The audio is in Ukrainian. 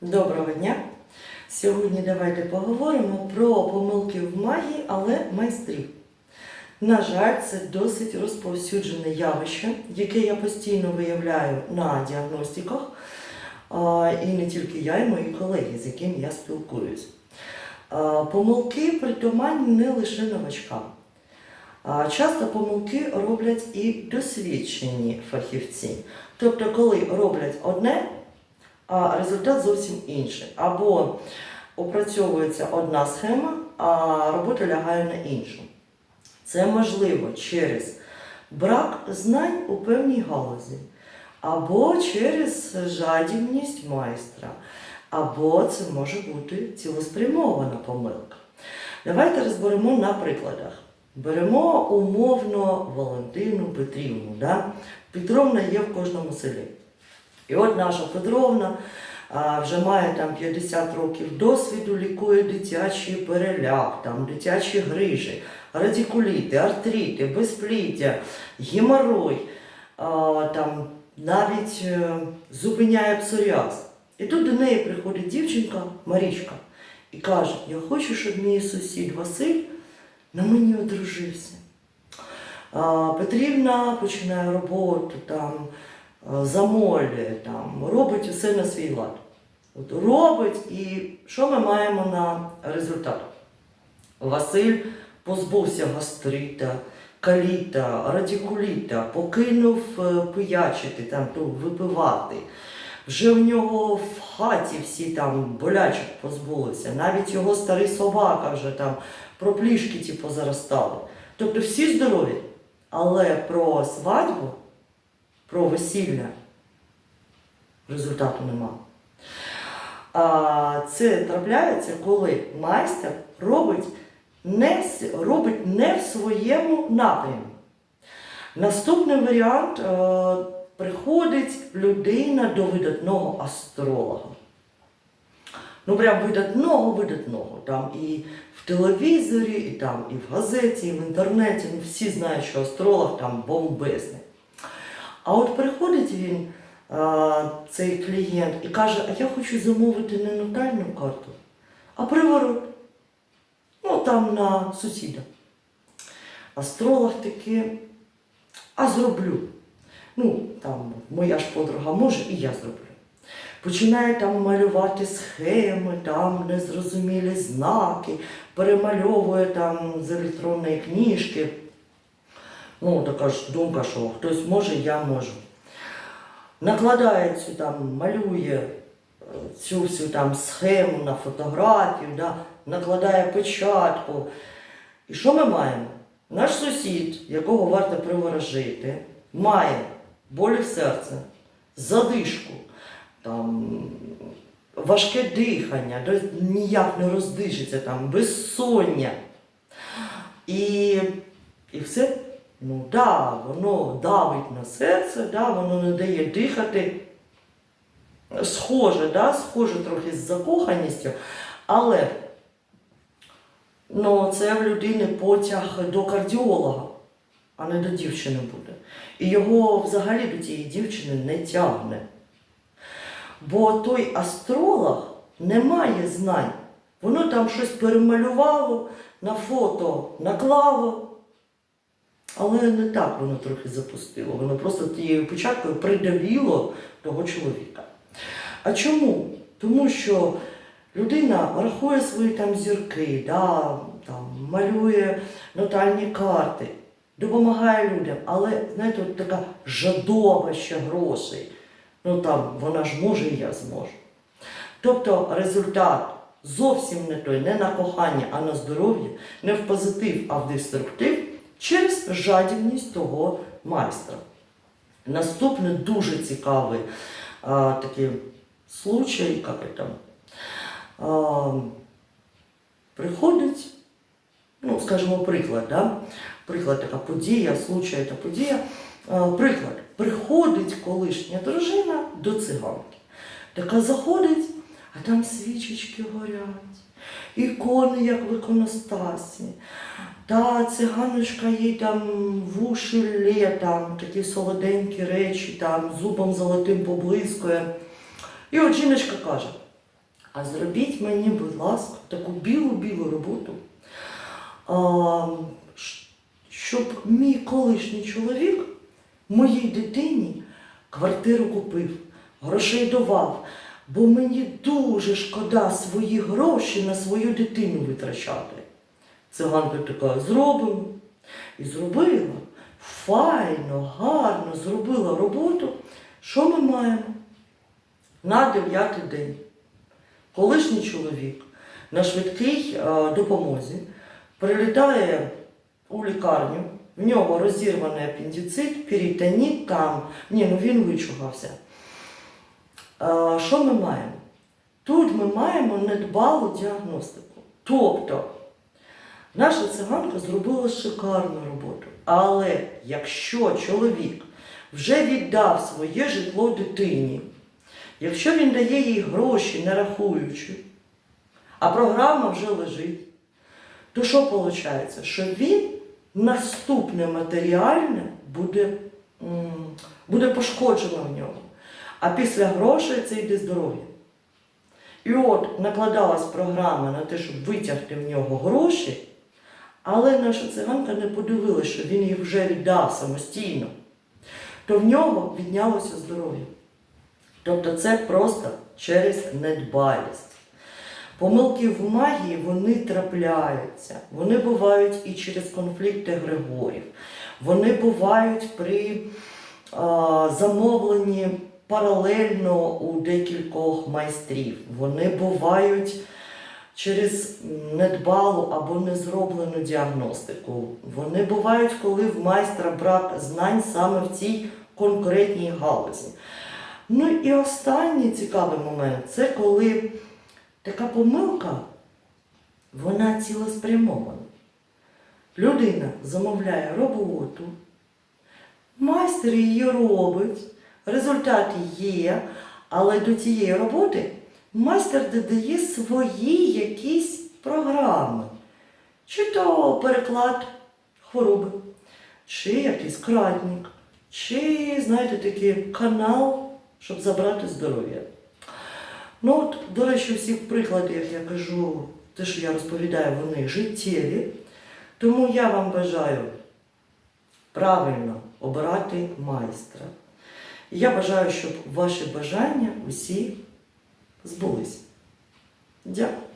Доброго дня! Сьогодні давайте поговоримо про помилки в магії, але майстрів. На жаль, це досить розповсюджене явище, яке я постійно виявляю на діагностиках, і не тільки я, і мої колеги, з якими я спілкуюсь. Помилки притаманні не лише новачкам. Часто помилки роблять і досвідчені фахівці. Тобто, коли роблять одне, а результат зовсім інший. Або опрацьовується одна схема, а робота лягає на іншу. Це можливо через брак знань у певній галузі, або через жадібність майстра, або це може бути цілеспрямована помилка. Давайте розберемо на прикладах. Беремо умовно Валентину Петрівну. Да? Петровна є в кожному селі. І от наша Петровна вже має там 50 років досвіду, лікує дитячий переляк, там, дитячі грижі, радикуліти, артрити, безпліддя, геморой, там, навіть е, зупиняє псоріаз. І тут до неї приходить дівчинка Марічка і каже: Я хочу, щоб мій сусід Василь на мені одружився. Петрівна починає роботу там замолює, там, робить усе на свій лад. От робить, і що ми маємо на результат? Василь позбувся гастрита, каліта, радикуліта, покинув е, пиячити, там, то, випивати. Вже в нього в хаті всі там болячок позбулися, навіть його старий собака вже там проплішки ті позаростали. Тобто всі здорові, але про свадьбу про весілля результату нема. А це трапляється, коли майстер робить не, робить не в своєму напрямі. Наступний варіант е, приходить людина до видатного астролога. Ну, прям видатного, видатного. Там і в телевізорі, і там, і в газеті, і в інтернеті. Ну, всі знають, що астролог там бомбезний. А от приходить він, цей клієнт, і каже, а я хочу замовити не натальну карту, а приворот. Ну, там на сусіда. Астролог таки, а зроблю. Ну, там моя ж подруга може, і я зроблю. Починає там малювати схеми, там незрозумілі знаки, перемальовує там з електронної книжки. Ну, така ж думка, що хтось може, я можу. Накладає цю там, малює е, цю всю там схему на фотографію, да, накладає печатку. І що ми маємо? Наш сусід, якого варто приворожити, має болі в серці, задишку, там, важке дихання, ніяк не роздишиться, там, безсоння. І, і все, ну да, воно давить на серце, да, воно не дає дихати. Схоже, да, схоже трохи з закоханістю, але ну, це в людини потяг до кардіолога, а не до дівчини буде. І його взагалі до тієї дівчини не тягне. Бо той астролог не має знань. Воно там щось перемалювало, на фото наклало. Але не так воно трохи запустило. Воно просто тією початкою придавіло того чоловіка. А чому? Тому що людина рахує свої там зірки, да, там, малює натальні карти, допомагає людям, але знаєте, от така жадоба ще грошей. Ну там вона ж може і я зможу. Тобто результат зовсім не той, не на кохання, а на здоров'я, не в позитив, а в деструктив через жадібність того майстра. Наступний дуже цікавий а, такий случай, як це а, приходить, ну, скажімо, приклад, да? приклад така подія, случай та подія. А, приклад, приходить колишня дружина до циганки. Така заходить, а там свічечки горять, ікони, як в іконостасі. Та циганочка їй там в уші лє, там такі солоденькі речі, там зубом золотим поблискує. І от жіночка каже: А зробіть мені, будь ласка, таку білу-білу роботу, а, щоб мій колишній чоловік моїй дитині квартиру купив, грошей давав, бо мені дуже шкода свої гроші на свою дитину витрачати. Циганка така зробимо. І зробила файно, гарно зробила роботу. Що ми маємо? На дев'ятий день. Колишній чоловік на швидкій е, допомозі прилітає у лікарню, в нього розірваний апендицит, перитоніт там. Ні, ну він вичугався. Е, Що ми маємо? Тут ми маємо недбалу діагностику. Тобто, наша циганка зробила шикарну роботу. Але якщо чоловік вже віддав своє житло дитині, якщо він дає їй гроші, не рахуючи, а програма вже лежить, то що виходить? Що він наступне матеріальне буде, буде пошкоджено в нього. А після грошей це йде здоров'я. І от накладалась програма на те, щоб витягти в нього гроші, але наша циганка не подивилася, що він їх вже віддав самостійно, то в нього піднялося здоров'я. Тобто це просто через недбалість. Помилки в магії вони трапляються. Вони бувають і через конфлікти Григорів. Вони бувають при а, замовленні паралельно у декількох майстрів. Вони бувають через недбалу або незроблену діагностику. Вони бувають, коли в майстра брак знань саме в цій конкретній галузі. Ну і останній цікавий момент це коли така помилка, вона цілеспрямована. Людина замовляє роботу, майстер її робить, результат є, але до цієї роботи майстер додає свої якісь програми. Чи то переклад хвороби, чи якийсь крадник, чи, знаєте, такий канал, щоб забрати здоров'я. Ну от, до речі, всі приклади, як я кажу, те, що я розповідаю, вони життєві. Тому я вам бажаю правильно обирати майстра. Я бажаю, щоб ваші бажання усі збулись. Дякую.